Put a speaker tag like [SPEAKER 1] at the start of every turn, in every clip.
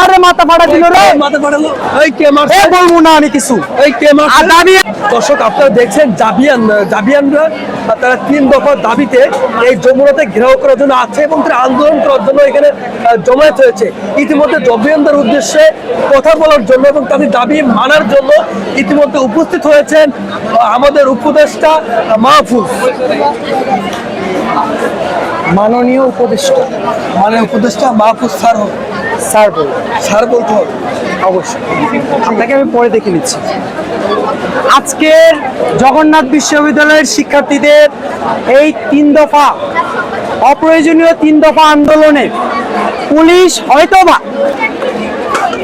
[SPEAKER 1] আরে মাথা ফাটা দিল রে।
[SPEAKER 2] মাথা ফাটালো। এই কে
[SPEAKER 1] এ বলব না আমি কিছু।
[SPEAKER 2] এই কে
[SPEAKER 1] দাবি
[SPEAKER 2] দর্শক আপনারা দেখছেন জাবিয়ান জাবিয়ানরা তারা তিন দাবিতে এই যমুনাতে ঘেরাও করার জন্য আছে এবং তারা আন্দোলন করার জন্য এখানে জমায়েত হয়েছে। ইতিমধ্যে জাবিয়ানদের উদ্দেশ্যে কথা বলার জন্য এবং তাদের দাবি মানার জন্য ইতিমধ্যে উপস্থিত হয়েছেন আমাদের উপদেষ্টা মাহফুজ।
[SPEAKER 1] মাননীয় উপদেষ্টা।
[SPEAKER 2] মানে উপদেষ্টা মাহফুজ স্যার হোক।
[SPEAKER 1] স্যার বল
[SPEAKER 2] স্যার বলতে হবে।
[SPEAKER 1] অবশ্যই। আপনাকে আমি পরে দেখে নিচ্ছি। আজকের জগন্নাথ বিশ্ববিদ্যালয়ের শিক্ষার্থীদের এই তিন দফা অপ্রয়োজনীয় তিন দফা আন্দোলনে পুলিশ হয়তোবা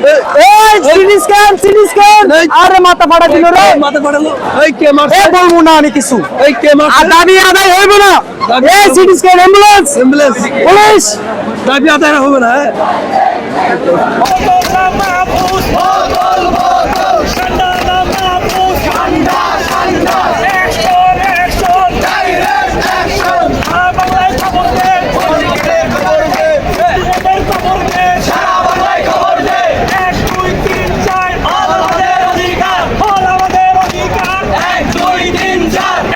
[SPEAKER 1] এই সিটি স্ক্যান সিটি স্ক্যান। আরে মাথা ফাটা দিল রে।
[SPEAKER 2] মাথা ফাটালো। এই কে
[SPEAKER 1] এ
[SPEAKER 2] মারছে
[SPEAKER 1] বলব না আমি কিছু।
[SPEAKER 2] এই কে
[SPEAKER 1] আর দাবি আদায় হইব না। এই। CT scan ambulance.
[SPEAKER 2] Ambulance.
[SPEAKER 1] Police.
[SPEAKER 2] দাবি আদায় হবে না হ্যাঁ?